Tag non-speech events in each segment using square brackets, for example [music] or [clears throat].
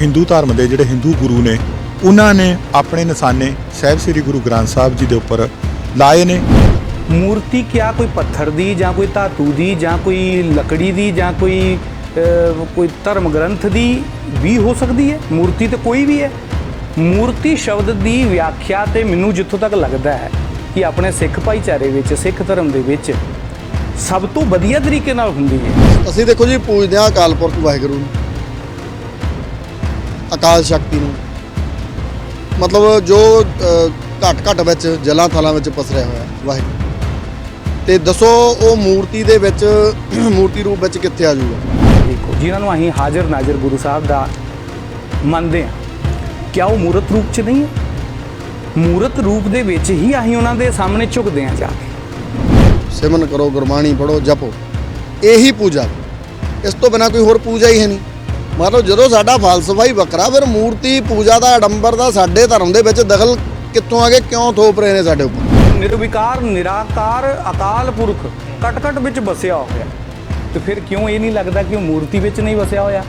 ਹਿੰਦੂ ਧਰਮ ਦੇ ਜਿਹੜੇ ਹਿੰਦੂ ਗੁਰੂ ਨੇ ਉਹਨਾਂ ਨੇ ਆਪਣੇ ਨਿਸ਼ਾਨੇ ਸਾਹਿਬ ਸ੍ਰੀ ਗੁਰੂ ਗ੍ਰੰਥ ਸਾਹਿਬ ਜੀ ਦੇ ਉੱਪਰ ਲਾਏ ਨੇ। ਮੂਰਤੀ ਕਿਆ ਕੋਈ ਪੱਥਰ ਦੀ ਜਾਂ ਕੋਈ ਧਾਤੂ ਦੀ ਜਾਂ ਕੋਈ ਲੱਕੜੀ ਦੀ ਜਾਂ ਕੋਈ ਕੋਈ ਧਰਮ ਗ੍ਰੰਥ ਦੀ ਵੀ ਹੋ ਸਕਦੀ ਹੈ? ਮੂਰਤੀ ਤੇ ਕੋਈ ਵੀ ਹੈ? ਮੂਰਤੀ ਸ਼ਬਦ ਦੀ ਵਿਆਖਿਆ ਤੇ ਮੈਨੂੰ ਜਿੱਥੋਂ ਤੱਕ ਲੱਗਦਾ ਹੈ ਕਿ ਆਪਣੇ ਸਿੱਖ ਭਾਈਚਾਰੇ ਵਿੱਚ ਸਿੱਖ ਧਰਮ ਦੇ ਵਿੱਚ ਸਭ ਤੋਂ ਵਧੀਆ ਤਰੀਕੇ ਨਾਲ ਹੁੰਦੀ ਹੈ। ਅਸੀਂ ਦੇਖੋ ਜੀ ਪੂਜਦੇ ਹਾਂ ਅਕਾਲ ਪੁਰਖ ਵਾਹਿਗੁਰੂ ਨੂੰ। ਅਕਾਲ ਸ਼ਕਤੀ ਨੂੰ। ਮਤਲਬ ਜੋ ਘੱਟ ਘੱਟ ਵਿੱਚ ਜਲਾਂ ਥਲਾਂ ਵਿੱਚ ਪਸਰਿਆ ਹੋਇਆ ਵਾਹਿਗੁਰੂ। ਤੇ ਦੱਸੋ ਉਹ ਮੂਰਤੀ ਦੇ ਵਿੱਚ ਮੂਰਤੀ ਰੂਪ ਵਿੱਚ ਕਿੱਥੇ ਆ ਜਾਊਗਾ ਦੇਖੋ ਜਿਨ੍ਹਾਂ ਨੂੰ ਅਸੀਂ ਹਾਜ਼ਰ ਨਾਜ਼ਰ ਗੁਰੂ ਸਾਹਿਬ ਦਾ ਮੰਨਦੇ ਹਾਂ ਕਿਆ ਉਹ ਮੂਰਤ ਰੂਪ 'ਚ ਨਹੀਂ ਹੈ? ਮੂਰਤ ਰੂਪ ਦੇ ਵਿੱਚ ਹੀ ਅਸੀਂ ਉਹਨਾਂ ਦੇ ਸਾਹਮਣੇ ਝੁਕਦੇ ਹਾਂ ਜਾ ਕੇ। ਸਿਮਰਨ ਕਰੋ ਗੁਰਬਾਣੀ ਪੜੋ ਜਪੋ। ਇਹੀ ਪੂਜਾ। ਇਸ ਤੋਂ ਬਿਨਾ ਕੋਈ ਹੋਰ ਪੂਜਾ ਹੀ ਹੈ ਨਹੀਂ। ਮਤਲਬ ਜਦੋਂ ਸਾਡਾ ਫਲਸਫਾ ਹੀ ਵੱਖਰਾ ਫਿਰ ਮੂਰਤੀ ਪੂਜਾ ਦਾ ਆਡੰਬਰ ਦਾ ਸਾਡੇ ਧਰਮ ਦੇ ਵਿੱਚ ਦਖਲ ਕਿੱਥੋਂ ਆ ਗਏ ਕਿਉਂ ਥੋਪ ਰਹੇ ਨੇ ਸਾਡੇ ਉੱਪਰ? ਨਿਰਵਿਕਾਰ ਨਿਰਾਕਾਰ ਅਕਾਲ ਪੁਰਖ ਕਟ ਕਟ ਵਿੱਚ ਵਸਿਆ ਹੋਇਆ। ਤੇ ਫਿਰ ਕਿਉਂ ਇਹ ਨਹੀਂ ਲੱਗਦਾ ਕਿ ਉਹ ਮੂਰਤੀ ਵਿੱਚ ਨਹੀਂ ਵਸਿਆ ਹੋਇਆ?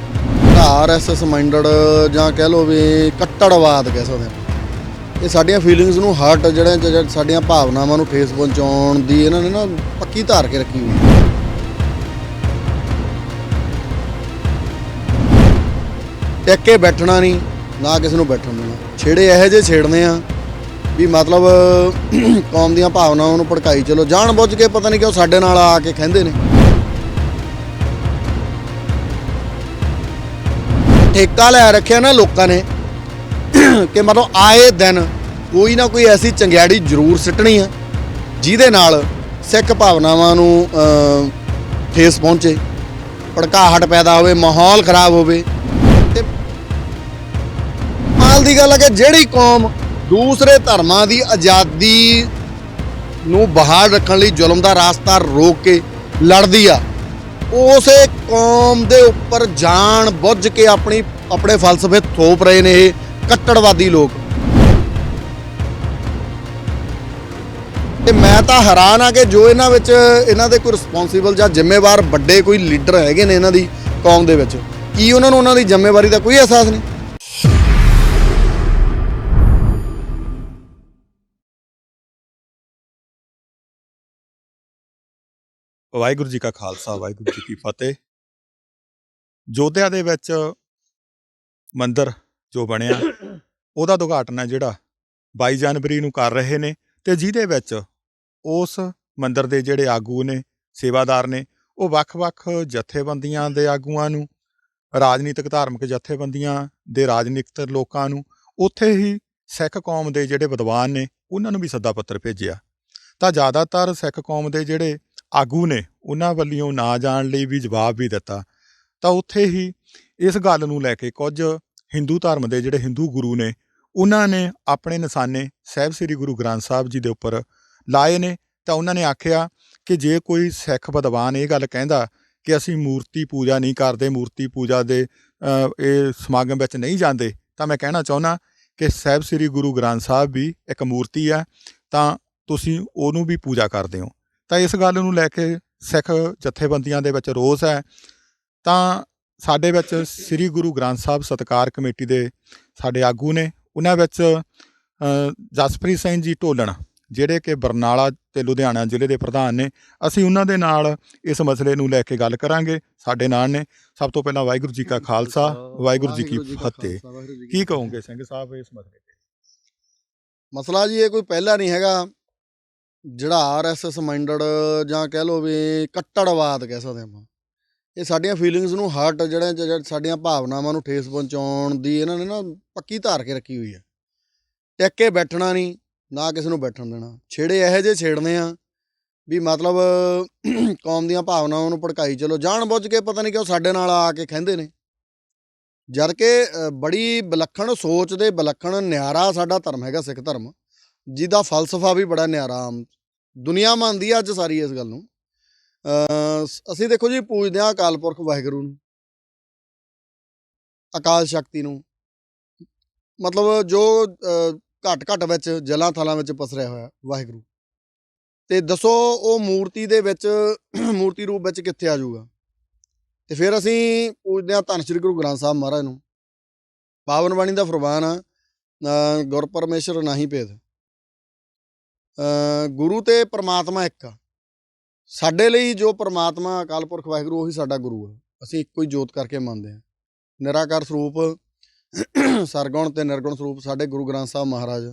ਆਰਐਸਐਸ ਮਾਈਂਡਡ ਜਾਂ ਕਹਿ ਲਓ ਵੀ ਕੱਟੜਵਾਦ ਕਹਿ ਸਕਦੇ ਹਾਂ। ਇਹ ਸਾਡੀਆਂ ਫੀਲਿੰਗਸ ਨੂੰ ਹਰਟ ਜਿਹੜੇ ਜਿਹੜੇ ਸਾਡੀਆਂ ਭਾਵਨਾਵਾਂ ਨੂੰ ਠੇਸ ਪਹੁੰਚਾਉਣ ਦੀ ਇਹਨਾਂ ਨੇ ਨਾ ਪੱਕੀ ਧਾਰ ਕੇ ਰੱਖੀ ਹੋਈ ਟਿਕ ਬੈਠਣਾ ਨਹੀਂ, ਨਾ ਕਿਸੇ ਨੂੰ ਬੈਠਣ ਦੇਣਾ। ਛੇੜੇ ਇਹੋ ਜਿਹੇ ਛੇੜਨੇ ਆ ਵੀ ਮਤਲਬ ਕੌਮ ਦੀਆਂ ਭਾਵਨਾਵਾਂ ਨੂੰ ਭੜਕਾਈ ਚਲੋ। ਜਾਣ ਬੁੱਝ ਕੇ ਪਤਾ ਨਹੀਂ ਕਿਉਂ ਸਾਡੇ ਨਾਲ ਆ ਕੇ ਖਹਿੰਦੇ ਨੇ। ਠੇਕਾ ਲੈ ਰੱਖਿਆ ਨਾ ਲੋਕਾਂ ਨੇ ਕਿ ਮਤਲਬ ਆਏ ਦਿਨ ਕੋਈ ਨਾ ਕੋਈ ਐਸੀ ਚੰਗਿਆੜੀ ਜ਼ਰੂਰ ਸਿੱਟਣੀ ਆ, ਜਿਹਦੇ ਨਾਲ ਸਿੱਖ ਭਾਵਨਾਵਾਂ ਨੂੰ ਠੇਸ ਪਹੁੰਚੇ, ਭੜਕਾਹਟ ਪੈਦਾ ਹੋਵੇ, ਮਾਹੌਲ ਖਰਾਬ ਹੋਵੇ। ਦੀ ਗੱਲ ਹੈ ਕਿ ਜਿਹੜੀ ਕੌਮ ਦੂਸਰੇ ਧਰਮਾਂ ਦੀ ਆਜ਼ਾਦੀ ਨੂੰ ਬਹਾਲ ਰੱਖਣ ਲਈ ਜ਼ੁਲਮ ਦਾ ਰਾਸਤਾ ਰੋਕ ਕੇ ਲੜਦੀ ਆ, ਉਸੇ ਕੌਮ ਦੇ ਉੱਪਰ ਜਾਣ ਬੁੱਝ ਕੇ ਆਪਣੀ, ਆਪਣੇ ਫਲਸਫੇ ਥੋਪ ਰਹੇ ਨੇ ਇਹ ਕੱਟੜਵਾਦੀ ਲੋਕ। ਤੇ ਮੈਂ ਤਾਂ ਹੈਰਾਨ ਆ ਕਿ ਜੋ ਇਹਨਾਂ ਵਿੱਚ, ਇਹਨਾਂ ਦੇ ਕੋਈ ਰਿਸਪੌਂਸੀਬਲ ਜਾਂ ਜ਼ਿੰਮੇਵਾਰ ਵੱਡੇ ਕੋਈ ਲੀਡਰ ਹੈਗੇ ਨੇ ਇਹਨਾਂ ਦੀ ਕੌਮ ਦੇ ਵਿੱਚ, ਕੀ ਉਹਨਾਂ ਨੂੰ ਉਹਨਾਂ ਦੀ ਜ਼ਿੰਮੇਵਾਰੀ ਦਾ ਕੋਈ ਅਹਿਸਾਸ ਨਹੀਂ? ਵਾਹਿਗੁਰੂ ਜੀ ਕਾ ਖਾਲਸਾ, ਵਾਹਿਗੁਰੂ ਜੀ ਕੀ ਫਤਿਹ। ਜੋਧਿਆ ਦੇ ਵਿੱਚ ਮੰਦਿਰ ਜੋ ਬਣਿਆ, ਉਹਦਾ ਉਦਘਾਟਨ ਹੈ ਜਿਹੜਾ 22 ਜਨਵਰੀ ਨੂੰ ਕਰ ਰਹੇ ਨੇ ਤੇ ਜਿਹਦੇ ਵਿੱਚ ਉਸ ਮੰਦਿਰ ਦੇ ਜਿਹੜੇ ਆਗੂ ਨੇ, ਸੇਵਾਦਾਰ ਨੇ, ਉਹ ਵੱਖ-ਵੱਖ ਜਥੇਬੰਦੀਆਂ ਦੇ ਆਗੂਆਂ ਨੂੰ, ਰਾਜਨੀਤਿਕ, ਧਾਰਮਿਕ ਜਥੇਬੰਦੀਆਂ ਦੇ ਰਾਜਨੀਤਿਕ ਲੋਕਾਂ ਨੂੰ, ਉੱਥੇ ਹੀ ਸਿੱਖ ਕੌਮ ਦੇ ਜਿਹੜੇ ਵਿਦਵਾਨ ਨੇ, ਉਹਨਾਂ ਨੂੰ ਵੀ ਸੱਦਾ ਪੱਤਰ ਭੇਜਿਆ। ਤਾਂ ਜ਼ਿਆਦਾਤਰ ਸਿੱਖ ਕੌਮ ਦੇ ਜਿਹੜੇ ਆਗੂ ਨੇ ਉਹਨਾਂ ਵੱਲੋਂ ਨਾ ਜਾਣ ਲਈ ਵੀ ਜਵਾਬ ਵੀ ਦਿੱਤਾ। ਤਾਂ ਉੱਥੇ ਹੀ ਇਸ ਗੱਲ ਨੂੰ ਲੈ ਕੇ ਕੁਝ ਹਿੰਦੂ ਧਰਮ ਦੇ ਜਿਹੜੇ ਹਿੰਦੂ ਗੁਰੂ ਨੇ, ਉਹਨਾਂ ਨੇ ਆਪਣੇ ਨਿਸ਼ਾਨੇ ਸਾਹਿਬ ਸ੍ਰੀ ਗੁਰੂ ਗ੍ਰੰਥ ਸਾਹਿਬ ਜੀ ਦੇ ਉੱਪਰ ਲਾਏ ਨੇ। ਤਾਂ ਉਹਨਾਂ ਨੇ ਆਖਿਆ ਕਿ ਜੇ ਕੋਈ ਸਿੱਖ ਵਿਦਵਾਨ ਇਹ ਗੱਲ ਕਹਿੰਦਾ ਕਿ ਅਸੀਂ ਮੂਰਤੀ ਪੂਜਾ ਨਹੀਂ ਕਰਦੇ, ਮੂਰਤੀ ਪੂਜਾ ਦੇ ਇਹ ਸਮਾਗਮ ਵਿੱਚ ਨਹੀਂ ਜਾਂਦੇ, ਤਾਂ ਮੈਂ ਕਹਿਣਾ ਚਾਹੁੰਦਾ ਕਿ ਸਾਹਿਬ ਸ੍ਰੀ ਗੁਰੂ ਗ੍ਰੰਥ ਸਾਹਿਬ ਵੀ ਇੱਕ ਮੂਰਤੀ ਆ ਤਾਂ ਤੁਸੀਂ ਉਹਨੂੰ ਵੀ ਪੂਜਾ ਕਰਦੇ ਹੋ। ਤਾਂ ਇਸ ਗੱਲ ਨੂੰ ਲੈ ਕੇ ਸਿੱਖ ਜਥੇਬੰਦੀਆਂ ਦੇ ਵਿੱਚ ਰੋਸ ਹੈ। ਤਾਂ ਸਾਡੇ ਵਿੱਚ ਸ੍ਰੀ ਗੁਰੂ ਗ੍ਰੰਥ ਸਾਹਿਬ ਸਤਕਾਰ ਕਮੇਟੀ ਦੇ ਸਾਡੇ ਆਗੂ ਨੇ ਉਹਨਾਂ ਵਿੱਚ ਜਸਪ੍ਰੀਤ ਸਿੰਘ ਜੀ ਢੋਲਣ ਜਿਹੜੇ ਕਿ ਬਰਨਾਲਾ ਤੇ ਲੁਧਿਆਣਾ ਜ਼ਿਲ੍ਹੇ ਦੇ ਪ੍ਰਧਾਨ ਨੇ ਅਸੀਂ ਉਹਨਾਂ ਦੇ ਨਾਲ ਇਸ ਮਸਲੇ ਨੂੰ ਲੈ ਕੇ ਗੱਲ ਕਰਾਂਗੇ। ਸਾਡੇ ਨਾਲ ਨੇ ਸਭ ਤੋਂ ਪਹਿਲਾਂ ਵਾਹਿਗੁਰੂ ਜੀ ਕਾ ਖਾਲਸਾ ਵਾਹਿਗੁਰੂ ਜੀ ਕੀ ਫਤਿਹ। ਕੀ ਕਹੋਗੇ ਸਿੰਘ ਸਾਹਿਬ ਇਸ ਮਸਲੇ ਤੇ? ਮਸਲਾ ਜੀ ਇਹ ਕੋਈ ਪਹਿਲਾ ਨਹੀਂ ਹੈਗਾ। ਜਿਹੜਾ ਆਰਐਸਐਸ ਮਾਈਂਡਡ ਜਾਂ ਕਹਿ ਲਓ ਵੀ ਕੱਟੜਵਾਦ ਕਹਿ ਸਕਦੇ ਆਪਾਂ, ਇਹ ਸਾਡੀਆਂ ਫੀਲਿੰਗਸ ਨੂੰ ਹਰਟ ਜਿਹੜੇ ਸਾਡੀਆਂ ਭਾਵਨਾਵਾਂ ਨੂੰ ਠੇਸ ਪਹੁੰਚਾਉਣ ਦੀ ਇਹਨਾਂ ਨੇ ਨਾ ਪੱਕੀ ਧਾਰ ਕੇ ਰੱਖੀ ਹੋਈ ਹੈ। ਟਿਕ ਕੇ ਬੈਠਣਾ ਨਹੀਂ, ਨਾ ਕਿਸੇ ਨੂੰ ਬੈਠਣ ਦੇਣਾ। ਛੇੜੇ ਇਹੋ ਜਿਹੇ ਛੇੜਨੇ ਆ ਵੀ ਮਤਲਬ [clears throat] ਕੌਮ ਦੀਆਂ ਭਾਵਨਾਵਾਂ ਨੂੰ ਭੜਕਾਈ ਚਲੋ। ਜਾਣ ਬੁੱਝ ਕੇ ਪਤਾ ਨਹੀਂ ਕਿਉਂ ਸਾਡੇ ਨਾਲ ਆ ਕੇ ਖਹਿੰਦੇ ਨੇ। ਜਦ ਕਿ ਬੜੀ ਵਿਲੱਖਣ ਸੋਚ ਦੇ ਵਿਲੱਖਣ ਨਿਆਰਾ ਸਾਡਾ ਧਰਮ ਹੈਗਾ ਸਿੱਖ ਧਰਮ। ਜਿਹਦਾ ਫਲਸਫਾ ਵੀ ਬੜਾ ਨਿਆਰਾ ਆਮ ਦੁਨੀਆ ਮੰਨਦੀ ਆ ਅੱਜ ਸਾਰੀ ਇਸ ਗੱਲ ਨੂੰ। ਅਸੀਂ ਦੇਖੋ ਜੀ ਪੂਜਦੇ ਹਾਂ ਅਕਾਲ ਪੁਰਖ ਵਾਹਿਗੁਰੂ ਨੂੰ। ਅਕਾਲ ਸ਼ਕਤੀ ਨੂੰ। ਮਤਲਬ ਜੋ ਅ, ਘੱਟ ਘੱਟ ਵਿੱਚ ਜਲਾਂ ਥਲਾਂ ਵਿੱਚ ਪਸਰਿਆ ਹੋਇਆ ਵਾਹਿਗੁਰੂ। ਤੇ ਦੱਸੋ ਉਹ ਮੂਰਤੀ ਦੇ ਵਿੱਚ ਮੂਰਤੀ ਰੂਪ ਵਿੱਚ ਕਿੱਥੇ ਆ ਜਾਊਗਾ? ਤੇ ਫਿਰ ਅਸੀਂ ਪੂਜਦੇ ਹਾਂ ਧੰਨ ਸ਼੍ਰੀ ਗੁਰੂ ਗ੍ਰੰਥ ਸਾਹਿਬ ਮਹਾਰਾਜ ਨੂੰ। ਪਾਵਨ ਬਾਣੀ ਦਾ ਫਰਮਾਨ ਆ ਅ, ਗੁਰ ਪਰਮੇਸ਼ਰ ਨਹੀਂ ਭੇਦ। ਗੁਰੂ ਤੇ ਪਰਮਾਤਮਾ ਇੱਕ ਆ। ਸਾਡੇ ਲਈ ਜੋ ਪਰਮਾਤਮਾ, ਅਕਾਲ ਪੁਰਖ, ਵਾਹਿਗੁਰੂ, ਉਹੀ ਸਾਡਾ ਗੁਰੂ ਆ। ਅਸੀਂ ਇੱਕੋ ਹੀ ਜੋਤ ਕਰਕੇ ਮੰਨਦੇ ਹਾਂ ਨਿਰਾਕਾਰ ਸਰੂਪ, ਸਰਗੁਣ ਤੇ ਨਿਰਗੁਣ ਸਰੂਪ ਸਾਡੇ ਗੁਰੂ ਗ੍ਰੰਥ ਸਾਹਿਬ ਮਹਾਰਾਜ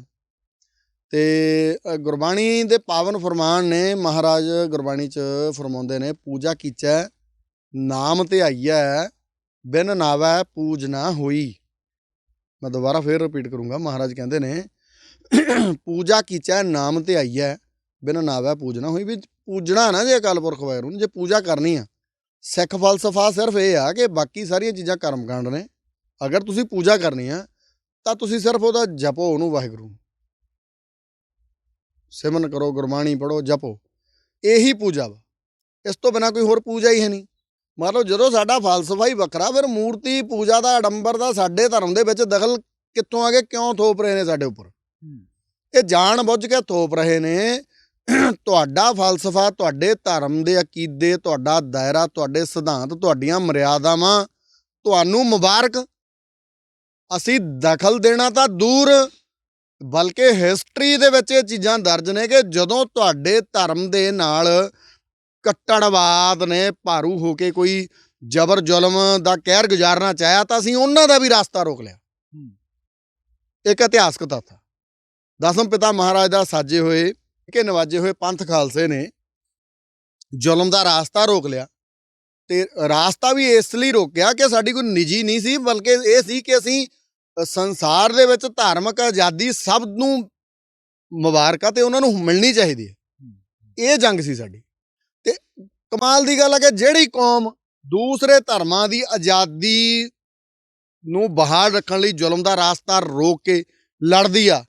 ਤੇ ਗੁਰਬਾਣੀ ਦੇ ਪਾਵਨ ਫਰਮਾਨ ਨੇ, ਮਹਾਰਾਜ ਗੁਰਬਾਣੀ ਚ ਫਰਮਾਉਂਦੇ ਨੇ, ਪੂਜਾ ਕੀਚੈ, ਨਾਮ ਤੇ ਆਈਐ, ਬਿਨ ਨਾਵੈ, ਪੂਜ ਨਾ ਹੋਈ। ਮੈਂ ਦੁਬਾਰਾ ਫੇਰ ਰਿਪੀਟ ਕਰੂੰਗਾ, ਮਹਾਰਾਜ ਕਹਿੰਦੇ ਨੇ ਪੂਜਾ ਕੀਚੈ, ਨਾਮ ਤੇ ਆਈ ਹੈ ਬਿਨ ਨਾਵੈ ਪੂਜਨਾ ਹੋਈ। ਵੀ ਪੂਜਣਾ ਨਾ ਜੇ ਅਕਾਲ ਪੁਰਖ ਵਾਹਿਗੁਰੂ ਨੂੰ, ਜੇ ਪੂਜਾ ਕਰਨੀ ਆ। ਸਿੱਖ ਫਲਸਫਾ ਸਿਰਫ ਇਹ ਆ ਕਿ ਬਾਕੀ ਸਾਰੀਆਂ ਚੀਜ਼ਾਂ ਕਰਮ ਕਾਂਡ ਨੇ। ਅਗਰ ਤੁਸੀਂ ਪੂਜਾ ਕਰਨੀ ਆ, ਤਾਂ ਤੁਸੀਂ ਸਿਰਫ ਉਹਦਾ ਜਪੋ ਉਹਨੂੰ ਵਾਹਿਗੁਰੂ। ਸਿਮਨ ਕਰੋ, ਗੁਰਬਾਣੀ ਪੜੋ ਜਪੋ। ਇਹੀ ਪੂਜਾ ਵਾ। ਇਸ ਤੋਂ ਬਿਨਾ ਕੋਈ ਹੋਰ ਪੂਜਾ ਹੀ ਹੈ ਨਹੀਂ। ਮੰਨ ਲਓ ਜਦੋਂ ਸਾਡਾ ਫਲਸਫਾ ਹੀ ਵੱਖਰਾ, ਫਿਰ ਮੂਰਤੀ ਪੂਜਾ ਦਾ ਅਡੰਬਰ ਦਾ ਸਾਡੇ ਧਰਮ ਦੇ ਵਿੱਚ ਦਖਲ ਕਿੱਥੋਂ ਆ ਗਿਆ ਕਿਉਂ ਥੋਪ ਰਹੇ ਨੇ ਸਾਡੇ ਉੱਪਰ? ਇਹ ਜਾਣ ਬੁੱਝ ਕੇ ਥੋਪ ਰਹੇ ਨੇ। ਤੁਹਾਡਾ ਫਲਸਫਾ ਤੁਹਾਡੇ ਧਰਮ ਦੇ ਅਕੀਦੇ ਤੁਹਾਡਾ ਦਾਇਰਾ ਤੁਹਾਡੇ ਸਿਧਾਂਤ ਤੁਹਾਡੀਆਂ ਮਰਿਆਦਾਵਾਂ ਤੁਹਾਨੂੰ ਮੁਬਾਰਕ। ਅਸੀਂ ਦਖਲ ਦੇਣਾ ਤਾਂ ਦੂਰ ਬਲਕਿ ਹਿਸਟਰੀ ਦੇ ਵਿੱਚ ਇਹ ਚੀਜ਼ਾਂ ਦਰਜ ਨੇ ਕਿ ਜਦੋਂ ਤੁਹਾਡੇ ਧਰਮ ਦੇ ਨਾਲ ਕੱਟੜਵਾਦ ਨੇ ਭਾਰੂ ਹੋ ਕੇ ਕੋਈ ਜ਼ਬਰ ਜ਼ੁਲਮ ਦਾ ਕਹਿਰ ਗੁਜ਼ਾਰਨਾ ਚਾਹਿਆ ਤਾਂ ਅਸੀਂ ਉਹਨਾਂ ਦਾ ਵੀ ਰਸਤਾ ਰੋਕ ਲਿਆ। ਇੱਕ ਇਤਿਹਾਸਕ ਤੱਥ ਦਸਮ ਪਿਤਾ ਮਹਾਰਾਜ ਦਾ ਸਾਜੇ ਹੋਏ, ਕਿ ਨਵਾਜੇ ਹੋਏ ਪੰਥ ਖਾਲਸੇ ਨੇ ਜ਼ੁਲਮ ਦਾ ਰਾਸਤਾ ਰੋਕ ਲਿਆ। ਤੇ ਰਾਸਤਾ ਵੀ ਇਸ ਲਈ ਰੋਕਿਆ ਕਿ ਸਾਡੀ ਕੋਈ ਨਿੱਜੀ ਨਹੀਂ ਸੀ, ਬਲਕਿ ਇਹ ਸੀ ਕਿ ਅਸੀਂ ਸੰਸਾਰ ਦੇ ਵਿੱਚ ਧਾਰਮਿਕ ਆਜ਼ਾਦੀ ਸਭ ਨੂੰ ਮੁਬਾਰਕਾਂ ਤੇ ਉਹਨਾਂ ਨੂੰ ਮਿਲਣੀ ਚਾਹੀਦੀ ਹੈ। ਇਹ ਜੰਗ ਸੀ ਸਾਡੀ। ਤੇ ਕਮਾਲ ਦੀ ਗੱਲ ਹੈ ਕਿ ਜਿਹੜੀ ਕੌਮ ਦੂਸਰੇ ਧਰਮਾਂ ਦੀ ਆਜ਼ਾਦੀ ਨੂੰ ਬਹਾਲ ਰੱਖਣ ਲਈ ਜ਼ੁਲਮ ਦਾ ਰਾਸਤਾ ਰੋਕ ਕੇ ਲੜਦੀ ਆ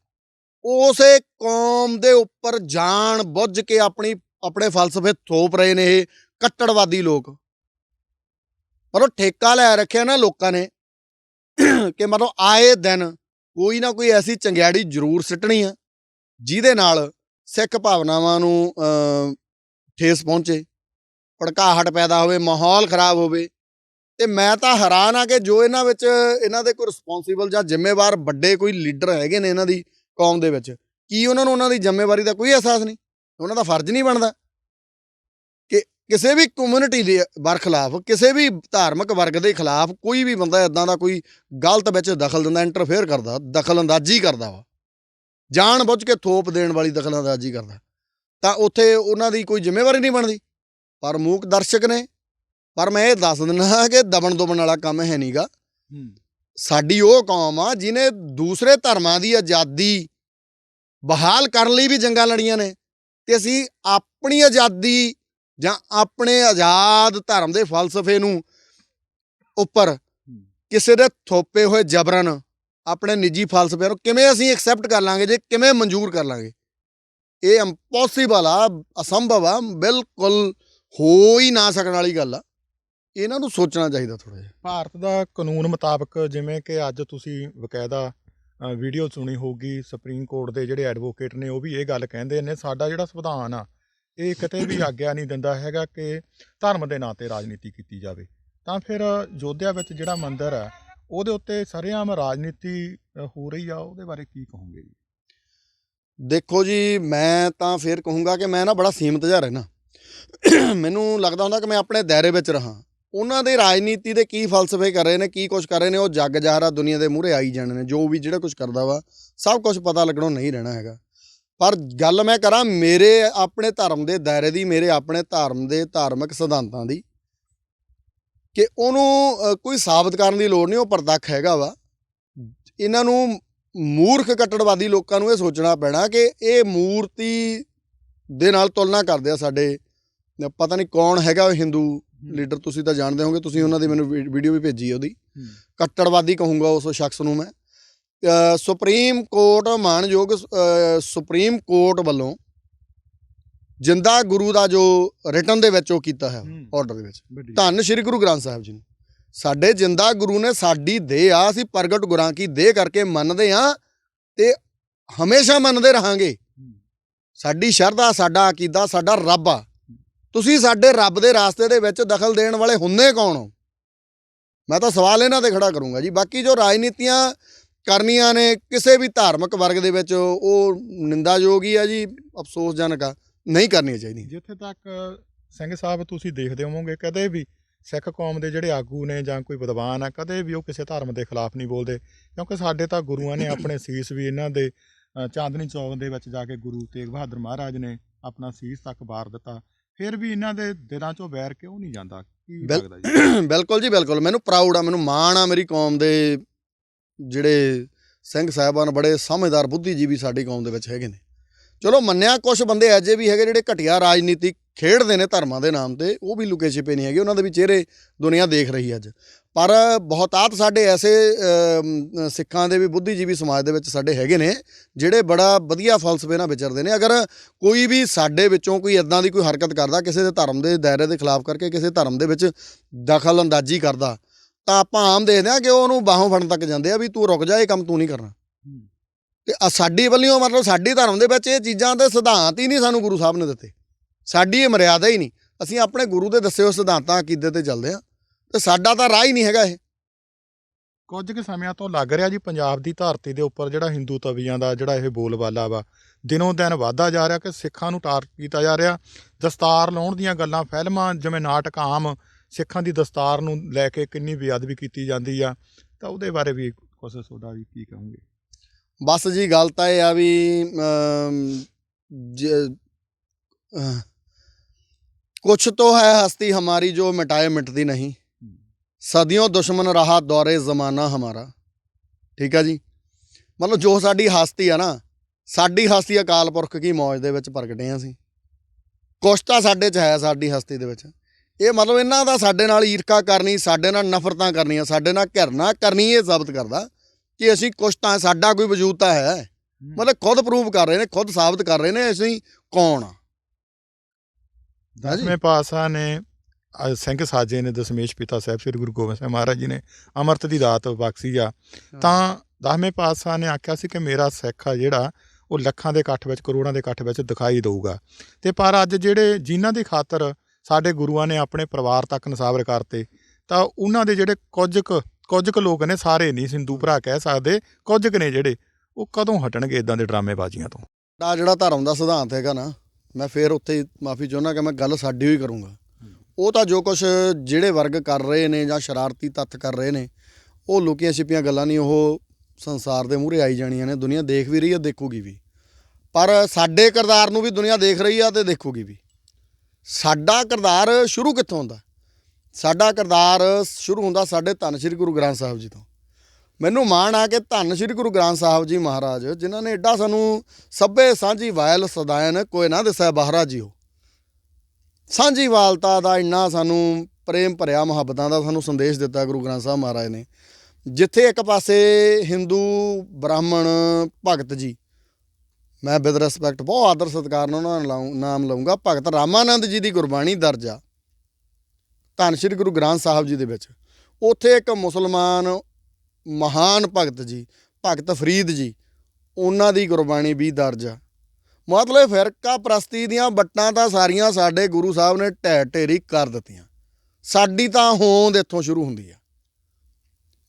ਉਸੇ ਕੌਮ ਦੇ ਉੱਪਰ ਜਾਣ ਬੁੱਝ ਕੇ ਆਪਣੀ, ਆਪਣੇ ਫਲਸਫੇ ਥੋਪ ਰਹੇ ਨੇ ਇਹ ਕੱਟੜਵਾਦੀ ਲੋਕ। ਪਰ ਉਹ ਠੇਕਾ ਲੈ ਰੱਖਿਆ ਨਾ ਲੋਕਾਂ ਨੇ ਕਿ ਮਤਲਬ ਆਏ ਦਿਨ ਕੋਈ ਨਾ ਕੋਈ ਐਸੀ ਚੰਗਿਆੜੀ ਜ਼ਰੂਰ ਸਿੱਟਣੀ ਆ, ਜਿਹਦੇ ਨਾਲ ਸਿੱਖ ਭਾਵਨਾਵਾਂ ਨੂੰ ਠੇਸ ਪਹੁੰਚੇ, ਭੜਕਾਹਟ ਪੈਦਾ ਹੋਵੇ, ਮਾਹੌਲ ਖਰਾਬ ਹੋਵੇ। ਤੇ ਮੈਂ ਤਾਂ ਹੈਰਾਨ ਆ ਕਿ ਜੋ ਇਹਨਾਂ ਵਿੱਚ, ਇਹਨਾਂ ਦੇ ਕੋਈ ਰਿਸਪੌਂਸੀਬਲ ਜਾਂ ਜ਼ਿੰਮੇਵਾਰ ਵੱਡੇ ਕੋਈ ਲੀਡਰ ਹੈਗੇ ਨੇ ਇਹਨਾਂ ਦੀ ਕੌਮ ਦੇ ਵਿੱਚ, ਕੀ ਉਹਨਾਂ ਨੂੰ ਉਹਨਾਂ ਦੀ ਜ਼ਿੰਮੇਵਾਰੀ ਦਾ ਕੋਈ ਅਹਿਸਾਸ ਨਹੀਂ? ਉਹਨਾਂ ਦਾ ਫਰਜ਼ ਨਹੀਂ ਬਣਦਾ। ਕਿ ਕਿਸੇ ਵੀ ਕਮਿਊਨਿਟੀ ਦੇ ਬਰਖਲਾਫ ਕਿਸੇ ਵੀ ਧਾਰਮਿਕ ਵਰਗ ਦੇ ਖਿਲਾਫ ਕੋਈ ਵੀ ਬੰਦਾ ਇਦਾਂ ਦਾ ਕੋਈ ਗਲਤ ਵਿੱਚ ਦਖਲ ਦਿੰਦਾ ਇੰਟਰਫੇਅਰ ਕਰਦਾ, ਦਖਲ ਅੰਦਾਜ਼ੀ ਕਰਦਾ ਵਾ। ਜਾਣ ਬੁੱਝ ਕੇ ਥੋਪ ਦੇਣ ਵਾਲੀ ਦਖਲ ਅੰਦਾਜ਼ੀ ਕਰਦਾ। ਤਾਂ ਉੱਥੇ ਉਹਨਾਂ ਦੀ ਕੋਈ ਜ਼ਿੰਮੇਵਾਰੀ ਨਹੀਂ ਬਣਦੀ। ਪਰ ਮੂਕ ਦਰਸ਼ਕ ਨੇ। ਪਰ ਮੈਂ ਇਹ ਦੱਸ ਦਿੰਦਾ ਕਿ ਦਬਣ ਦੁਬਣ ਵਾਲਾ ਕੰਮ ਹੈ ਨਹੀਂਗਾ ਸਾਡੀ ਉਹ ਕੌਮ ਆ ਜਿਨੇ ਦੂਸਰੇ ਧਰਮਾਂ ਦੀ ਆਜ਼ਾਦੀ ਬਹਾਲ ਕਰਨ ਲਈ ਵੀ ਜੰਗਾਂ ਲੜੀਆਂ ਨੇ ਤੇ ਅਸੀਂ ਆਪਣੀ ਆਜ਼ਾਦੀ ਜਾਂ ਆਪਣੇ ਆਜ਼ਾਦ ਧਰਮ ਦੇ ਫਲਸਫੇ ਨੂੰ ਉੱਪਰ ਕਿਸੇ ਦੇ ਥੋਪੇ ਹੋਏ ਜਬਰਨ ਆਪਣੇ ਨਿੱਜੀ ਫਲਸਫਿਆਂ ਨੂੰ ਕਿਵੇਂ ਅਸੀਂ ਐਕਸੈਪਟ ਕਰ ਲਾਂਗੇ ਜੇ ਕਿਵੇਂ ਮਨਜ਼ੂਰ ਕਰ ਲਾਂਗੇ? ਇਹ ਇੰਪੋਸੀਬਲ ਆ, ਅਸੰਭਵ ਆ, ਬਿਲਕੁਲ ਹੋ ਹੀ ਨਾ ਸਕਣ ਵਾਲੀ ਗੱਲ ਆ। ਇਹਨਾਂ ਨੂੰ ਸੋਚਣਾ ਚਾਹੀਦਾ ਥੋੜਾ ਜਿਹਾ। ਭਾਰਤ ਦਾ ਕਾਨੂੰਨ ਮੁਤਾਬਕ ਜਿਵੇਂ ਕਿ ਅੱਜ ਤੁਸੀਂ ਬਕਾਇਦਾ ਵੀਡੀਓ ਸੁਣੀ ਹੋਊਗੀ ਸੁਪਰੀਮ ਕੋਰਟ ਦੇ ਜਿਹੜੇ ਐਡਵੋਕੇਟ ਨੇ ਉਹ ਵੀ ਇਹ ਗੱਲ ਕਹਿੰਦੇ ਨੇ ਸਾਡਾ ਜਿਹੜਾ ਸੰਵਿਧਾਨ ਆ ਇਹ ਕਿਤੇ ਵੀ ਆਗਿਆ ਨਹੀਂ ਦਿੰਦਾ ਹੈਗਾ ਕਿ ਧਰਮ ਦੇ ਨਾਂ ਤੇ ਰਾਜਨੀਤੀ ਕੀਤੀ ਜਾਵੇ। ਤਾਂ ਫਿਰ ਯੋਧਿਆ ਵਿੱਚ ਜਿਹੜਾ ਮੰਦਿਰ ਆ ਉਹਦੇ ਉੱਤੇ ਸਰੇਆਮ ਰਾਜਨੀਤੀ ਹੋ ਰਹੀ ਆ ਉਹਦੇ ਬਾਰੇ ਕੀ ਕਹੋਗੇ ਜੀ? ਦੇਖੋ ਜੀ ਮੈਂ ਤਾਂ ਫੇਰ ਕਹੂੰਗਾ ਕਿ ਮੈਂ ਨਾ ਬੜਾ ਸੀਮਤ ਜਿਹਾ ਰਹਿਣਾ ਮੈਨੂੰ ਲੱਗਦਾ ਹੁੰਦਾ ਕਿ ਮੈਂ ਆਪਣੇ ਦਾਇਰੇ ਵਿੱਚ ਰਹਾ। ਉਹਨਾਂ ਦੇ ਰਾਜਨੀਤੀ ਦੇ ਕੀ ਫਲਸਫੇ ਕਰ ਰਹੇ ਨੇ, ਕੀ ਕੁਝ ਕਰ ਰਹੇ ਨੇ, ਉਹ ਜੱਗ ਜ਼ਾਹਰਾ ਦੁਨੀਆ ਦੇ ਮੂਹਰੇ ਆਈ ਜਾਣੇ ਨੇ, ਜੋ ਵੀ ਜਿਹੜਾ ਕੁਝ ਕਰਦਾ ਵਾ, ਸਭ ਕੁਝ ਪਤਾ ਲੱਗਣੋਂ ਨਹੀਂ ਰਹਿਣਾ ਹੈਗਾ। ਪਰ ਗੱਲ ਮੈਂ ਕਰਾਂ ਮੇਰੇ ਆਪਣੇ ਧਰਮ ਦੇ ਦਾਇਰੇ ਦੀ, ਮੇਰੇ ਆਪਣੇ ਧਰਮ ਦੇ ਧਾਰਮਿਕ ਸਿਧਾਂਤਾਂ ਦੀ, ਕਿ ਉਹਨੂੰ ਕੋਈ ਸਾਬਤ ਕਰਨ ਦੀ ਲੋੜ ਨਹੀਂ, ਉਹ ਪ੍ਰਤੱਖ ਹੈਗਾ ਵਾ। ਇਹਨਾਂ ਨੂੰ ਮੂਰਖ ਕੱਟੜਵਾਦੀ ਲੋਕਾਂ ਨੂੰ ਇਹ ਸੋਚਣਾ ਪੈਣਾ ਕਿ ਇਹ ਮੂਰਤੀ ਦੇ ਨਾਲ ਤੁਲਨਾ ਕਰਦੇ ਆ ਸਾਡੇ, ਪਤਾ ਨਹੀਂ ਕੌਣ ਹੈਗਾ ਉਹ ਹਿੰਦੂ ਲੀਡਰ ਤੁਸੀਂ ਤਾਂ ਜਾਣਦੇ ਹੋਵੋਗੇ ਤੁਸੀਂ ਉਹਨਾਂ ਦੀ ਮੈਨੂੰ ਵੀਡੀਓ ਵੀ ਭੇਜੀ ਹੈ ਉਹਦੀ। ਕੱਟੜਵਾਦੀ ਕਹੂੰਗਾ ਉਸ ਸ਼ਖਸ ਨੂੰ ਮੈਂ। ਸੁਪਰੀਮ ਕੋਰਟ ਮਾਨਯੋਗ ਸੁਪਰੀਮ ਕੋਰਟ ਵੱਲੋਂ ਜਿੰਦਾ ਗੁਰੂ ਦਾ ਜੋ ਰਿਟਨ ਦੇ ਵਿੱਚ ਉਹ ਕੀਤਾ ਹੈ ਆਰਡਰ ਦੇ ਵਿੱਚ। ਧੰਨ ਸ਼੍ਰੀ ਗੁਰੂ ਗ੍ਰੰਥ ਸਾਹਿਬ ਜੀ ਨੂੰ। ਸਾਡੇ ਜਿੰਦਾ ਗੁਰੂ ਨੇ ਸਾਡੀ ਦੇਹ ਆ ਅਸੀਂ ਪ੍ਰਗਟ ਗੁਰਾਂ ਕੀ ਦੇਹ ਕਰਕੇ ਮੰਨਦੇ ਆ ਤੇ ਹਮੇਸ਼ਾ ਮੰਨਦੇ ਰਹਾਂਗੇ। ਸਾਡੀ ਸ਼ਰਧਾ ਸਾਡਾ ਅਕੀਦਾ ਸਾਡਾ ਰੱਬ ਆ। ਤੁਸੀਂ ਸਾਡੇ ਰੱਬ ਦੇ ਰਾਸਤੇ ਦੇ ਵਿੱਚ ਦਖਲ ਦੇਣ ਵਾਲੇ ਹੁੰਦੇ ਕੌਣ ਹੋ? ਮੈਂ ਤਾਂ ਸਵਾਲ ਇਹਨਾਂ ਤੇ ਖੜਾ ਕਰੂੰਗਾ ਜੀ। ਬਾਕੀ ਜੋ ਰਾਜਨੀਤੀਆਂ ਕਰਨੀਆਂ ਨੇ, ਕਿਸੇ ਵੀ ਧਾਰਮਿਕ ਵਰਗ ਦੇ ਵਿੱਚ ਉਹ ਨਿੰਦਾਯੋਗ ਹੀ ਆ ਜੀ, ਅਫਸੋਸਜਨਕ ਆ। ਨਹੀਂ ਕਰਨੀਆਂ ਚਾਹੀਦੀਆਂ। ਜਿੱਥੇ ਤੱਕ ਸਿੰਘ ਸਾਹਿਬ ਤੁਸੀਂ ਦੇਖਦੇ ਹੋਵੋਗੇ, ਕਦੇ ਵੀ ਸਿੱਖ ਕੌਮ ਦੇ ਜਿਹੜੇ ਆਗੂ ਨੇ ਜਾਂ ਕੋਈ ਵਿਦਵਾਨ ਆ, ਕਦੇ ਵੀ ਉਹ ਕਿਸੇ ਧਰਮ ਦੇ ਖਿਲਾਫ ਨਹੀਂ ਬੋਲਦੇ। ਕਿਉਂਕਿ ਸਾਡੇ ਤਾਂ ਗੁਰੂਆਂ ਨੇ ਆਪਣੇ ਸੀਸ ਵੀ ਇਹਨਾਂ ਦੇ ਚਾਂਦਨੀ ਚੌਕ ਦੇ ਵਿੱਚ ਜਾ ਕੇ ਗੁਰੂ ਤੇਗ ਬਹਾਦਰ ਮਹਾਰਾਜ ਨੇ ਆਪਣਾ ਸੀਸ ਤੱਕ ਵਾਰ ਦਿੱਤਾ। ਫਿਰ ਵੀ ਇਹਨਾਂ ਦੇ ਦਿਲਾਂ ਚੋਂ ਵੈਰ ਕਿਉਂ ਨਹੀਂ ਜਾਂਦਾ? ਕੀ ਲੱਗਦਾ ਜੀ? [clears throat] ਬਿਲਕੁਲ ਜੀ ਬਿਲਕੁਲ। ਮੈਨੂੰ ਪ੍ਰਾਊਡ ਆ ਮੈਨੂੰ ਮਾਣ ਆ ਮੇਰੀ ਕੌਮ ਦੇ ਜਿਹੜੇ ਸਿੰਘ ਸਾਹਿਬਾਨ ਬੜੇ ਸਮਝਦਾਰ ਬੁੱਧੀਜੀਵੀ ਸਾਡੀ ਕੌਮ ਦੇ ਵਿੱਚ ਹੈਗੇ ਨੇ। ਚਲੋ ਮੰਨਿਆ ਕੁਝ ਬੰਦੇ ਅਜੇ ਵੀ ਹੈਗੇ ਜਿਹੜੇ ਘਟੀਆ ਰਾਜਨੀਤੀ ਖੇਡਦੇ ਨੇ ਧਰਮਾਂ ਦੇ ਨਾਮ ਤੇ ਉਹ ਵੀ ਲੁਕੇ ਛਿਪੇ ਨਹੀਂ ਹੈਗੇ ਉਹਨਾਂ ਦੇ ਵੀ ਚਿਹਰੇ ਦੁਨੀਆ ਦੇਖ ਰਹੀ ਅੱਜ। ਪਰ ਬਹੁਤਾਤ ਸਾਡੇ ਐਸੇ ਸਿੱਖਾਂ ਦੇ ਵੀ ਬੁੱਧੀਜੀਵੀ ਸਮਾਜ ਦੇ ਵਿੱਚ ਸਾਡੇ ਹੈਗੇ ਨੇ ਜਿਹੜੇ ਬੜਾ ਵਧੀਆ ਫਲਸਫੇ ਨਾਲ ਵਿਚਰਦੇ ਨੇ। ਅਗਰ ਕੋਈ ਵੀ ਸਾਡੇ ਵਿੱਚੋਂ ਕੋਈ ਇਦਾਂ ਦੀ ਕੋਈ ਹਰਕਤ ਕਰਦਾ ਕਿਸੇ ਦੇ ਧਰਮ ਦੇ ਦਾਇਰੇ ਦੇ ਖਿਲਾਫ ਕਰਕੇ ਕਿਸੇ ਧਰਮ ਦੇ ਵਿੱਚ ਦਖਲ ਅੰਦਾਜ਼ੀ ਕਰਦਾ ਤਾਂ ਆਪਾਂ ਆਮ ਦੇਖਦੇ ਹਾਂ ਕਿ ਉਹਨੂੰ ਬਾਹੋਂ ਫੜਨ ਤੱਕ ਜਾਂਦੇ ਆ ਵੀ ਤੂੰ ਰੁਕ ਜਾ ਇਹ ਕੰਮ ਤੂੰ ਨਹੀਂ ਕਰਨਾ। ਤੇ ਆ ਸਾਡੀ ਵੱਲੋਂ ਮਤਲਬ ਸਾਡੀ ਧਰਮ ਦੇ ਵਿੱਚ ਇਹ ਚੀਜ਼ਾਂ ਦੇ ਸਿਧਾਂਤ ਹੀ ਨਹੀਂ ਸਾਨੂੰ ਗੁਰੂ ਸਾਹਿਬ ਨੇ ਦਿੱਤੇ। ਸਾਡੀ ਇਹ ਮਰਿਆਦਾ ਹੀ ਨਹੀਂ। ਅਸੀਂ ਆਪਣੇ ਗੁਰੂ ਦੇ ਦੱਸੇ ਹੋਏ ਸਿਧਾਂਤਾਂ ਅਕੀਦੇ ਤੇ ਚੱਲਦੇ ਆ ਤੇ ਸਾਡਾ ਤਾਂ ਰਾਹ ਹੀ ਨਹੀਂ ਹੈਗਾ ਇਹ। ਕੁਝ ਕੁ ਸਮਿਆਂ ਤੋਂ ਲੱਗ ਰਿਹਾ ਜੀ ਪੰਜਾਬ ਦੀ ਧਰਤੀ ਦੇ ਉੱਪਰ ਜਿਹੜਾ ਹਿੰਦੂ ਤਵੀਆਂ ਦਾ ਜਿਹੜਾ ਇਹ ਬੋਲਬਾਲਾ ਵਾ। ਦਿਨੋਂ ਦਿਨ ਵਧਦਾ ਜਾ ਰਿਹਾ ਕਿ ਸਿੱਖਾਂ ਨੂੰ ਟਾਰਗੇਟ ਕੀਤਾ ਜਾ ਰਿਹਾ। ਦਸਤਾਰ ਲਾਉਣ ਦੀਆਂ ਗੱਲਾਂ ਫਿਲਮਾਂ ਜਿਵੇਂ ਨਾਟਕ ਆਮ ਸਿੱਖਾਂ ਦੀ ਦਸਤਾਰ ਨੂੰ ਲੈ ਕੇ ਕਿੰਨੀ ਬੇਅਦਬੀ ਕੀਤੀ ਜਾਂਦੀ ਆ। ਤਾਂ ਉਹਦੇ ਬਾਰੇ ਵੀ ਕੁਝ ਤੁਹਾਡਾ ਵੀ ਕੀ ਕਹੋਗੇ? ਬਸ ਜੀ ਗੱਲ ਤਾਂ ਇਹ ਆ ਵੀ ਅਮ, ਜ- ਅਹ, ਕੁਛ तो है हस्ती हमारी जो मिटाए मिटती नहीं ਸਦੀਆਂ ਦੁਸ਼ਮਨ ਰਹਾ ਦੌਰੇ ਜ਼ਮਾਨਾ ਹਮਾਰਾ ਠੀਕ ਆ ਜੀ ਮਤਲਬ ਜੋ ਸਾਡੀ ਹਸਤੀ ਆ ਨਾ ਸਾਡੀ ਹਸਤੀ ਅਕਾਲ ਪੁਰਖ ਕੀ ਮੌਜ ਦੇ ਵਿੱਚ ਪ੍ਰਗਟੇ ਆ ਅਸੀਂ ਕੁਛ ਤਾਂ ਸਾਡੇ 'ਚ ਹੈ ਸਾਡੀ ਹਸਤੀ ਦੇ ਵਿੱਚ ਇਹ ਮਤਲਬ ਇਹਨਾਂ ਦਾ ਸਾਡੇ ਨਾਲ ਈਰਖਾ ਕਰਨੀ ਸਾਡੇ ਨਾਲ ਨਫ਼ਰਤਾਂ ਕਰਨੀਆਂ ਸਾਡੇ ਨਾਲ ਘਿਰਨਾ ਕਰਨੀ ਇਹ ਜ਼ਬਤ ਕਰਦਾ ਕਿ ਅਸੀਂ ਕੁਛ ਤਾਂ ਸਾਡਾ ਕੋਈ ਵਜੂਦ ਤਾਂ ਹੈ ਮਤਲਬ ਖੁਦ ਪ੍ਰੂਵ ਕਰ ਰਹੇ ਨੇ ਖੁਦ ਸਾਬਤ ਕਰ ਰਹੇ ਨੇ ਅਸੀਂ ਕੌਣ ਆ ਦਸਵੇਂ ਪਾਤਸ਼ਾਹ ਨੇ ਸਿੰਘ ਸਾਜੇ ਨੇ ਦਸ਼ਮੇਸ਼ ਪਿਤਾ ਸਾਹਿਬ ਸ੍ਰੀ ਗੁਰੂ ਗੋਬਿੰਦ ਸਿੰਘ ਮਹਾਰਾਜ ਜੀ ਨੇ ਅੰਮ੍ਰਿਤ ਦੀ ਦਾਤ ਬਖਸ਼ੀ ਆ। ਤਾਂ ਦਸਵੇਂ ਪਾਤਸ਼ਾਹ ਨੇ ਆਖਿਆ ਸੀ ਕਿ ਮੇਰਾ ਸਿੱਖ ਆ ਜਿਹੜਾ ਉਹ ਲੱਖਾਂ ਦੇ ਇਕੱਠ ਵਿੱਚ ਕਰੋੜਾਂ ਦੇ ਇਕੱਠ ਵਿੱਚ ਦਿਖਾਈ ਦਊਗਾ। ਤੇ ਪਰ ਅੱਜ ਜਿਹੜੇ ਜਿਨ੍ਹਾਂ ਦੀ ਖਾਤਰ ਸਾਡੇ ਗੁਰੂਆਂ ਨੇ ਆਪਣੇ ਪਰਿਵਾਰ ਤੱਕ ਨਸਾਬਰ ਕਰਤੇ ਤਾਂ ਉਹਨਾਂ ਦੇ ਜਿਹੜੇ ਕੁਝ ਕੁਝ ਕੁ ਲੋਕ ਨੇ ਸਾਰੇ ਨਹੀਂ ਸਿੰਧੂ ਭਰਾ ਕਹਿ ਸਕਦੇ ਕੁਝ ਕੁ ਨੇ ਜਿਹੜੇ ਉਹ ਕਦੋਂ ਹਟਣਗੇ ਇਦਾਂ ਦੇ ਡਰਾਮੇਬਾਜ਼ੀਆਂ ਤੋਂ? ਸਾਡਾ ਜਿਹੜਾ ਧਰਮ ਦਾ ਸਿਧਾਂਤ ਹੈਗਾ ਨਾ ਮੈਂ ਫੇਰ ਉੱਥੇ ਮਾਫੀ ਚਾਹੁੰਦਾ ਕਿ ਮੈਂ ਗੱਲ ਸਾਡੀ ਹੋਈ ਕਰੂੰਗਾ। ਉਹ ਤਾਂ ਜੋ ਕੁਝ ਜਿਹੜੇ ਵਰਗ ਕਰ ਰਹੇ ਨੇ ਜਾਂ ਸ਼ਰਾਰਤੀ ਤੱਤ ਕਰ ਰਹੇ ਨੇ, ਉਹ ਲੁਕੀਆਂ ਛਿਪੀਆਂ ਗੱਲਾਂ ਨਹੀਂ, ਉਹ ਸੰਸਾਰ ਦੇ ਮੂਹਰੇ ਆਈ ਜਾਣੀਆਂ ਨੇ, ਦੁਨੀਆ ਦੇਖ ਵੀ ਰਹੀ ਹੈ, ਦੇਖੂਗੀ ਵੀ। ਪਰ ਸਾਡੇ ਕਿਰਦਾਰ ਨੂੰ ਵੀ ਦੁਨੀਆ ਦੇਖ ਰਹੀ ਆ ਤੇ ਦੇਖੂਗੀ ਵੀ। ਸਾਡਾ ਕਿਰਦਾਰ ਸ਼ੁਰੂ ਕਿੱਥੋਂ ਹੁੰਦਾ? ਸਾਡਾ ਕਿਰਦਾਰ ਸ਼ੁਰੂ ਹੁੰਦਾ ਸਾਡੇ ਧੰਨ ਸ਼੍ਰੀ ਗੁਰੂ ਗ੍ਰੰਥ ਸਾਹਿਬ ਜੀ ਤੋਂ। ਮੈਨੂੰ ਮਾਣ ਆ ਕਿ ਧੰਨ ਸ਼੍ਰੀ ਗੁਰੂ ਗ੍ਰੰਥ ਸਾਹਿਬ ਜੀ ਮਹਾਰਾਜ, ਜਿਨ੍ਹਾਂ ਨੇ ਐਡਾ ਸਾਨੂੰ ਸਭੇ ਸਾਂਝੀ ਵਾਇਲ ਸਦਾਇਨ ਕੋਈ ਨਾ ਦਿਸੈ ਬਾਹਰਾ ਜੀਓ। ਸਾਂਝੀ ਵਾਲਤਾ ਦਾ ਇੰਨਾ ਸਾਨੂੰ ਪ੍ਰੇਮ ਭਰਿਆ, ਮੁਹੱਬਤਾਂ ਦਾ ਸਾਨੂੰ ਸੰਦੇਸ਼ ਦਿੱਤਾ ਗੁਰੂ ਗ੍ਰੰਥ ਸਾਹਿਬ ਮਹਾਰਾਜ ਨੇ। ਜਿੱਥੇ ਇੱਕ ਪਾਸੇ ਹਿੰਦੂ, ਬ੍ਰਾਹਮਣ, ਭਗਤ ਜੀ, ਮੈਂ ਵਿਦ ਰਿਸਪੈਕਟ ਬਹੁਤ ਆਦਰ ਸਤਿਕਾਰ ਨਾਲ ਉਹਨਾਂ ਦਾ ਲਾਊਂ- ਨਾਮ ਲਵਾਂਗਾ ਭਗਤ ਰਾਮਾਨੰਦ ਜੀ ਦੀ ਗੁਰਬਾਣੀ ਦਰਜ ਆ ਧੰਨ ਸ਼੍ਰੀ ਗੁਰੂ ਗ੍ਰੰਥ ਸਾਹਿਬ ਜੀ ਦੇ ਵਿੱਚ। ਉੱਥੇ ਇੱਕ ਮੁਸਲਮਾਨ ਮਹਾਨ ਭਗਤ ਜੀ, ਭਗਤ ਫਰੀਦ ਜੀ, ਉਹਨਾਂ ਦੀ ਗੁਰਬਾਣੀ ਵੀ ਦਰਜ ਆ। ਮਤਲਬ ਫਿਰਕਾ ਪ੍ਰਸਤੀ ਦੀਆਂ ਬੱਟਾਂ ਤਾਂ ਸਾਰੀਆਂ ਸਾਡੇ ਗੁਰੂ ਸਾਹਿਬ ਨੇ ਢਹਿ ਢੇਰੀ ਕਰ ਦਿੱਤੀਆਂ। ਸਾਡੀ ਤਾਂ ਹੋਂਦ ਇੱਥੋਂ ਸ਼ੁਰੂ ਹੁੰਦੀ ਆ।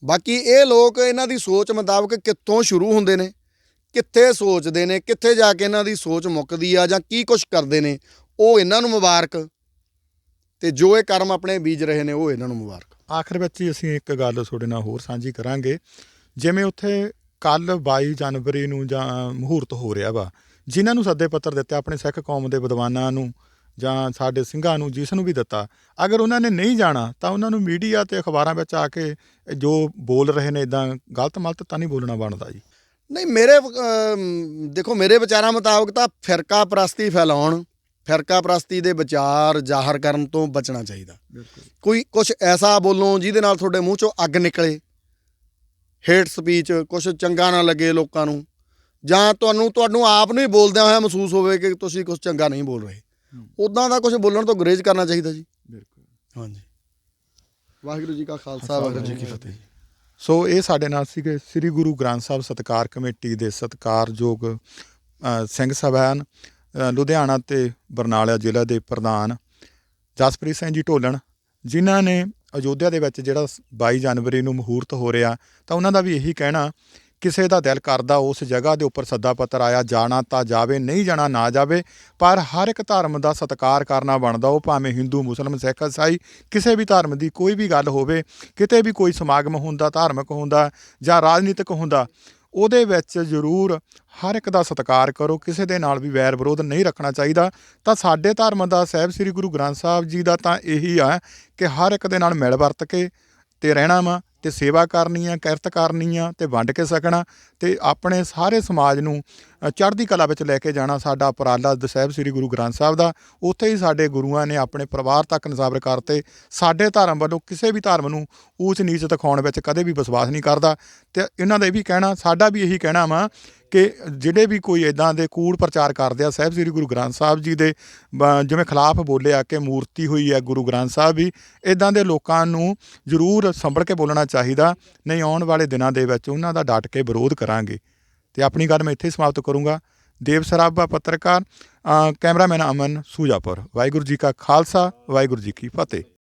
ਬਾਕੀ ਇਹ ਲੋਕ ਇਹਨਾਂ ਦੀ ਸੋਚ ਮੁਤਾਬਕ ਕਿੱਥੋਂ ਸ਼ੁਰੂ ਹੁੰਦੇ ਨੇ, ਕਿੱਥੇ ਸੋਚਦੇ ਨੇ, ਕਿੱਥੇ ਜਾ ਕੇ ਇਹਨਾਂ ਦੀ ਸੋਚ ਮੁੱਕਦੀ ਆ ਜਾਂ ਕੀ ਕੁਝ ਕਰਦੇ ਨੇ, ਉਹ ਇਹਨਾਂ ਨੂੰ ਮੁਬਾਰਕ, ਤੇ ਜੋ ਇਹ ਕਰਮ ਆਪਣੇ ਬੀਜ ਰਹੇ ਨੇ ਉਹ ਇਹਨਾਂ ਨੂੰ ਮੁਬਾਰਕ। ਆਖਰ ਵਿੱਚ ਹੀ ਅਸੀਂ ਇੱਕ ਗੱਲ ਤੁਹਾਡੇ ਨਾਲ ਹੋਰ ਸਾਂਝੀ ਕਰਾਂਗੇ। ਜਿਵੇਂ ਉੱਥੇ ਕੱਲ 22 ਜਨਵਰੀ ਨੂੰ ਜਾਂ ਮਹੂਰਤ ਹੋ ਰਿਹਾ ਵਾ, ਜਿਨ੍ਹਾਂ ਨੂੰ ਸੱਦੇ ਪੱਤਰ ਦਿੱਤੇ ਆਪਣੇ ਸਿੱਖ ਕੌਮ ਦੇ ਵਿਦਵਾਨਾਂ ਨੂੰ ਜਾਂ ਸਾਡੇ ਸਿੰਘਾਂ ਨੂੰ, ਜਿਸ ਨੂੰ ਵੀ ਦਿੱਤਾ। ਅਗਰ ਉਹਨਾਂ ਨੇ ਨਹੀਂ ਜਾਣਾ, ਤਾਂ ਉਹਨਾਂ ਨੂੰ ਮੀਡੀਆ ਤੇ ਅਖਬਾਰਾਂ ਵਿੱਚ ਆ ਕੇ ਜੋ ਬੋਲ ਰਹੇ ਨੇ ਇਦਾਂ ਗਲਤ ਮਲਤ ਤਾਂ ਨਹੀਂ ਬੋਲਣਾ ਬਣਦਾ ਜੀ। ਨਹੀਂ, ਮੇਰੇ ਦੇਖੋ, ਮੇਰੇ ਵਿਚਾਰਾਂ ਮੁਤਾਬਕ ਤਾਂ ਫਿਰਕਾ ਪ੍ਰਸਤੀ ਫੈਲਾਉਣ ਫਿਰਕਾ ਪ੍ਰਸਤੀ ਦੇ ਵਿਚਾਰ ਜ਼ਾਹਰ ਕਰਨ ਤੋਂ ਬਚਣਾ ਚਾਹੀਦਾ। ਕੋਈ ਕੁਝ ਐਸਾ ਬੋਲੋ ਜਿਹਦੇ ਨਾਲ ਤੁਹਾਡੇ ਮੂੰਹ ਚੋਂ ਅੱਗ ਨਿਕਲੇ ਹੇਟ ਸਪੀਚ ਕੁਝ ਚੰਗਾ ਨਾ ਲੱਗੇ ਲੋਕਾਂ ਨੂੰ ਜਾਂ ਤੁਹਾਨੂੰ ਤੁਹਾਨੂੰ ਆਪ ਨੂੰ ਹੀ ਬੋਲਦਿਆਂ ਹੋਇਆ ਮਹਿਸੂਸ ਹੋਵੇ ਕਿ ਤੁਸੀਂ ਕੁਝ ਚੰਗਾ ਨਹੀਂ ਬੋਲ ਰਹੇ। ਉਦਾਂ ਦਾ ਕੁਝ ਬੋਲਣ ਤੋਂ ਗੁਰੇਜ਼ ਕਰਨਾ ਚਾਹੀਦਾ ਜੀ। ਬਿਲਕੁਲ। ਹਾਂਜੀ। ਵਾਹਿਗੁਰੂ ਜੀ ਕਾ ਖਾਲਸਾ ਵਾਹਿਗੁਰੂ ਜੀ ਕੀ ਫਤਿਹ। ਸੋ ਇਹ ਸਾਡੇ ਨਾਲ ਸੀਗੇ ਸ੍ਰੀ ਗੁਰੂ ਗ੍ਰੰਥ ਸਾਹਿਬ ਸਤਕਾਰ ਕਮੇਟੀ ਦੇ ਸਤਕਾਰਯੋਗ ਸਿੰਘ ਸਾਹਿਬਾਨ ਲੁਧਿਆਣਾ ਤੇ ਬਰਨਾਲਾ ਜ਼ਿਲ੍ਹਾ ਦੇ ਪ੍ਰਧਾਨ ਜਸਪ੍ਰੀਤ ਸਿੰਘ ਜੀ ਢੋਲਣ, ਜਿਨ੍ਹਾਂ ਨੇ ਅਯੋਧਿਆ ਦੇ ਵਿੱਚ ਜਿਹੜਾ 22 ਜਨਵਰੀ ਨੂੰ ਮਹੂਰਤ ਹੋ ਰਿਹਾ, ਤਾਂ ਉਹਨਾਂ ਦਾ ਵੀ ਇਹੀ ਕਹਿਣਾ, ਕਿਸੇ ਦਾ ਦਿਲ ਕਰਦਾ ਉਸ ਜਗ੍ਹਾ ਦੇ ਉੱਪਰ ਸੱਦਾ ਪੱਤਰ ਆਇਆ, ਜਾਣਾ ਤਾਂ ਜਾਵੇ, ਨਹੀਂ ਜਾਣਾ ਨਾ ਜਾਵੇ, ਪਰ ਹਰ ਇੱਕ ਧਰਮ ਦਾ ਸਤਿਕਾਰ ਕਰਨਾ ਬਣਦਾ, ਉਹ ਭਾਵੇਂ ਹਿੰਦੂ ਮੁਸਲਮਾਨ ਸਿੱਖ ਇਸਾਈ ਕਿਸੇ ਵੀ ਧਰਮ ਦੀ ਕੋਈ ਵੀ ਗੱਲ ਹੋਵੇ, ਕਿਤੇ ਵੀ ਕੋਈ ਸਮਾਗਮ ਹੁੰਦਾ, ਧਾਰਮਿਕ ਹੁੰਦਾ ਜਾਂ ਰਾਜਨੀਤਿਕ ਹੁੰਦਾ ਉਹਦੇ ਵਿੱਚ ਜ਼ਰੂਰ ਹਰ ਇੱਕ ਦਾ ਸਤਿਕਾਰ ਕਰੋ, ਕਿਸੇ ਦੇ ਨਾਲ ਵੀ ਵੈਰ ਵਿਰੋਧ ਨਹੀਂ ਰੱਖਣਾ ਚਾਹੀਦਾ। ਤਾਂ ਸਾਡੇ ਧਰਮ ਦਾ ਸਾਹਿਬ ਸ੍ਰੀ ਗੁਰੂ ਗ੍ਰੰਥ ਸਾਹਿਬ ਜੀ ਦਾ ਤਾਂ ਇਹੀ ਆ ਕਿ ਹਰ ਇੱਕ ਦੇ ਨਾਲ ਮਿਲ ਵਰਤ ਕੇ ਤੇ ਰਹਿਣਾ ਵਾ। ਤੇ ਸੇਵਾ ਕਰਨੀ ਆ, ਕਿਰਤ ਕਰਨੀ ਆ ਤੇ ਵੰਡ ਕੇ ਸਕਣਾ ਤੇ ਆਪਣੇ ਸਾਰੇ ਸਮਾਜ ਨੂੰ ਚੜ੍ਹਦੀ ਕਲਾ ਵਿੱਚ ਲੈ ਕੇ ਜਾਣਾ ਸਾਡਾ ਉਪਰਾਲਾ ਦ ਸਾਹਿਬ ਸ੍ਰੀ ਗੁਰੂ ਗ੍ਰੰਥ ਸਾਹਿਬ ਦਾ। ਉੱਥੇ ਹੀ ਸਾਡੇ ਗੁਰੂਆਂ ਨੇ ਆਪਣੇ ਪਰਿਵਾਰ ਤੱਕ ਨਿਸਾਬਰ ਕਰਤੇ। ਸਾਡੇ ਧਰਮ ਵੱਲੋਂ ਕਿਸੇ ਵੀ ਧਰਮ ਨੂੰ ਊਚ ਨੀਚ ਦਿਖਾਉਣ ਵਿੱਚ ਕਦੇ ਵੀ ਵਿਸ਼ਵਾਸ ਨਹੀਂ ਕਰਦਾ। ਤੇ ਇਹਨਾਂ ਦਾ ਇਹ ਵੀ ਕਹਿਣਾ, ਸਾਡਾ ਵੀ ਇਹੀ ਕਹਿਣਾ ਵਾ ਕਿ ਜਿਹੜੇ ਵੀ ਕੋਈ ਇਦਾਂ ਦੇ ਕੂੜ ਪ੍ਰਚਾਰ ਕਰਦੇ ਆ, ਸਾਹਿਬ ਸ੍ਰੀ ਗੁਰੂ ਗ੍ਰੰਥ ਸਾਹਿਬ ਜੀ ਦੇ ਬ- ਜਿਵੇਂ ਖਿਲਾਫ ਬੋਲਿਆ ਕਿ ਮੂਰਤੀ ਹੋਈ ਹੈ ਗੁਰੂ ਗ੍ਰੰਥ ਸਾਹਿਬ ਵੀ ਇਦਾਂ ਦੇ ਲੋਕਾਂ ਨੂੰ ਜ਼ਰੂਰ ਸੰਭਲ ਕੇ ਬੋਲਣਾ ਚਾਹੀਦਾ, ਨਹੀਂ ਆਉਣ ਵਾਲੇ ਦਿਨਾਂ ਦੇ ਵਿੱਚ ਉਹਨਾਂ ਦਾ ਡਟ ਕੇ ਵਿਰੋਧ ਕਰਾਂਗੇ। ਤੇ ਆਪਣੀ ਗੱਲ ਮੈਂ ਇੱਥੇ ਹੀ ਸਮਾਪਤ ਕਰੂੰਗਾ। ਦੇਵ ਸਰਾਭਾ ਪੱਤਰਕਾਰ ਕੈਮਰਾਮੈਨ ਅਮਨ ਸੂਜਾਪੁਰ। ਵਾਹਿਗੁਰੂ ਜੀ ਕਾ ਖਾਲਸਾ, ਵਾਹਿਗੁਰੂ ਜੀ ਕੀ ਫਤਿਹ।